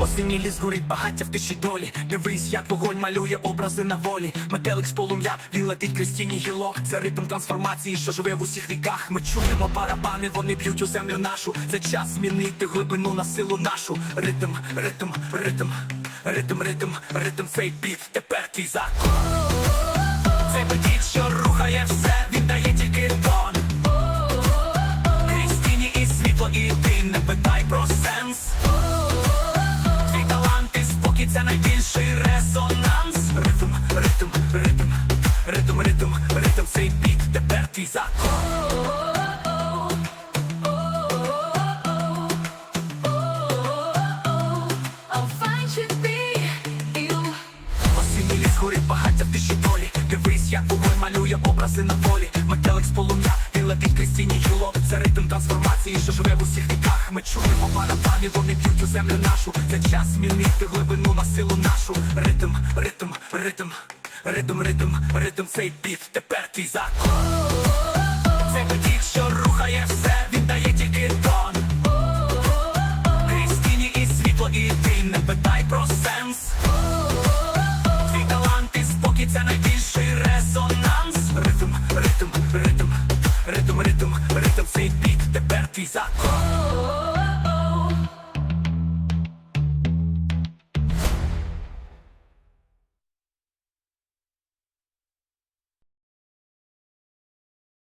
Осінній ліс горить багаття в тиші долі. Дивись, як вогонь малює образи на волі. Метелик з полум'я, він летить крізь гілок. Це ритм трансформації, що живе в усіх віках. Ми чуємо барабани, вони б'ють у землю нашу. Це час змінити глибину на силу нашу. Ритм, ритм, ритм, ритм, ритм, ритм, цей біт, тепер твій закон. Це битіт, що рухає все, він дає тільки тон. Крізь і світло, і ти не питай про сенс. Твій талант і спокій це найбільший резонанс. Ритм, ритм, ритм, ритм, ритм, ритм, цей біт, тепер твій закон. Горить багаття в тиші долі Дивись, як вогонь малює образи на полі Метелик з полум'я, летить крізь гілок Це ритм трансформації, що живе в усіх віках. Ми чуємо барабани, вони б'ють у землю нашу. Це час змінити глибину на силу нашу. Ритм, ритм, ритм, ритм, ритм, ритм, цей біт, тепер твій закон. Це битіт, що рухає все, він дає тільки тон. Крізь тіні і світло, і ти не питай про сенс